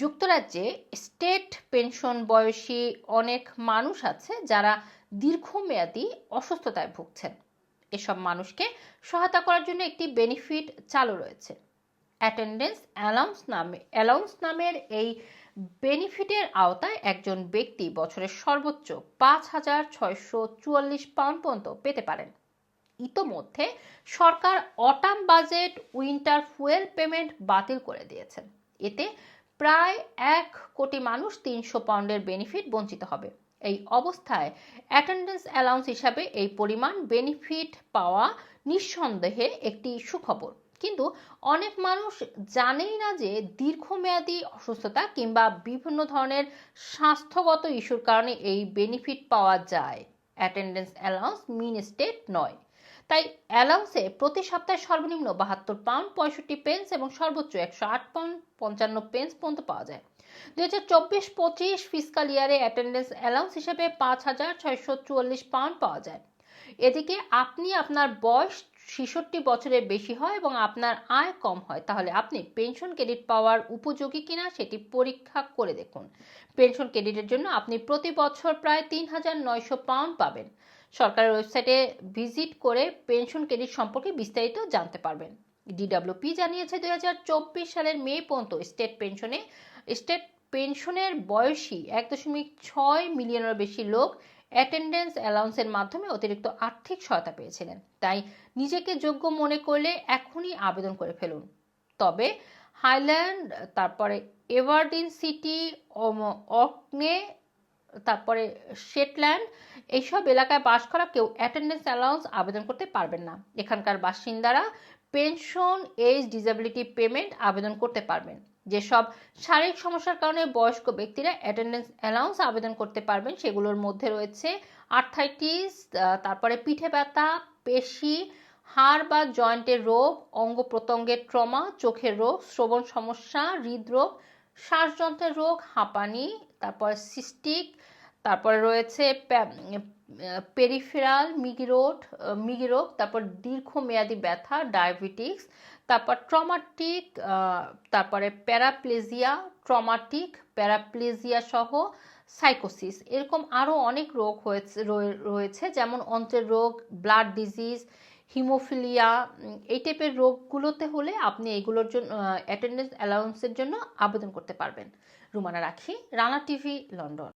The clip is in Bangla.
যুক্তরাজ্যে স্টেট পেনশন বয়সী অনেক মানুষ আছে যারা দীর্ঘমেয়াদী অসুস্থতায় ভুগছেন। এসব মানুষকে সহায়তা করার জন্য একটি বেনিফিট চালু রয়েছে। অ্যাটেন্ডেন্স অ্যালাউন্স নামে অ্যালাউন্স নামের এই বেনিফিটের আওতায় একজন ব্যক্তি বছরের সর্বোচ্চ পাঁচ হাজার ছয়শো চুয়াল্লিশ পাউন্ড পর্যন্ত পেতে পারেন। ইতোমধ্যে সরকার autumn budget winter fuel payment বাতিল করে দিয়েছেন। এতে প্রায় এক কোটি মানুষ তিনশো পাউন্ডের বেনিফিট বঞ্চিত হবে। এই অবস্থায় অ্যাটেন্ডেন্স অ্যালাউন্স হিসাবে এই পরিমাণ বেনিফিট পাওয়া নিঃসন্দেহে একটি সুখবর। কিন্তু অনেক মানুষ জানেই না যে দীর্ঘমেয়াদী অসুস্থতা কিংবা বিভিন্ন ধরনের স্বাস্থ্যগত ইস্যুর কারণে এই বেনিফিট পাওয়া যায়। অ্যাটেন্ডেন্স অ্যালাউন্স মিন স্টেট নয়। তাই অ্যালাউন্সে প্রতি সপ্তাহে সর্বনিম্ন বাহাত্তর পাউন্ড, পঁয়ষট্টি পেন্স এবং সর্বোচ্চ একশো আট পাউন্ড, পঞ্চান্ন পেন্স পর্যন্ত পাওয়া যায়। দুই হাজার চব্বিশ পঁচিশ ফিসকাল ইয়ারে অ্যাটেন্ডেন্স অ্যালাউন্স হিসেবে পাঁচ হাজার ছয়শো চুয়াল্লিশ পাউন্ড পাওয়া যায়। এদিকে আপনি আপনার বয়স ছেষট্টি বছরের বেশি হয় এবং আপনার আয় কম হয়, তাহলে আপনি পেনশন ক্রেডিট পাওয়ার উপযোগী কিনা সেটি পরীক্ষা করে দেখুন। পেনশন ক্রেডিটের জন্য আপনি প্রতি বছর প্রায় তিন হাজার নয়শো পাউন্ড পাবেন। সরকারের ওয়েবসাইটে ভিজিট করে পেনশন ক্রেডিট সম্পর্কে বিস্তারিত জানতে পারবেন। ডিডব্লিউপি জানিয়েছে দুই হাজার চব্বিশ সালের মে পর্যন্ত স্টেট পেনশনে স্টেট পেনশনের বয়সী এক দশমিক ছয় মিলিয়নের বেশি লোক অ্যাটেন্ডেন্স অ্যালাউন্সের মাধ্যমে অতিরিক্ত আর্থিক সহায়তা পেয়েছিলেন। তাই নিজেকে যোগ্য মনে করলে এখনই আবেদন করে ফেলুন। তবে হাইল্যান্ড, তারপরে এভারডিন সিটি অকনে, তারপরে শেটল্যান্ড, এইসব এলাকায় বাস করা কেউ অ্যাটেন্ডেন্স অ্যালাউন্স আবেদন করতে পারবেন না। এখানকার বাসিন্দারা পেনশন, এজ ডিসেবিলিটি পেমেন্ট আবেদন করতে পারবেন। যেসব শারীরিক সমস্যার কারণে বয়স্ক ব্যক্তিরা অ্যাটেন্ডেন্স অ্যালাউন্স আবেদন করতে পারবেন, সেগুলোর মধ্যে রয়েছে আর্থাইটিস তারপরে পিঠে ব্যথা, পেশি, হাড় বা জয়েন্টের রোগ, অঙ্গ প্রত্যঙ্গের ট্রমা, চোখের রোগ, শ্রবণ সমস্যা, হৃদরোগ, শ্বাসযন্ত্রের রোগ, হাঁপানি, তারপর সিস্টিক তারপরে রয়েছে পেরিফেরাল মিগিরোড মিগিরোগ তারপর দীর্ঘমেয়াদী ব্যথা ডায়াবেটিক্স তারপর ট্রমাটিক তারপরে প্যারাপ্লেজিয়া ট্রমাটিক প্যারাপ্লেজিয়া সহ সাইকোসিস এরকম আরও অনেক রোগ হয়েছে রয়েছে, যেমন অন্ত্রের রোগ ব্লাড ডিজিজ হিমোফিলিয়া এই টাইপের রোগগুলোতে হলে আপনি এগুলোর জন্য অ্যাটেন্ডেন্স অ্যালাউন্সের জন্য আবেদন করতে পারবেন। রুমানা রাখি, রানা টিভি, লন্ডন।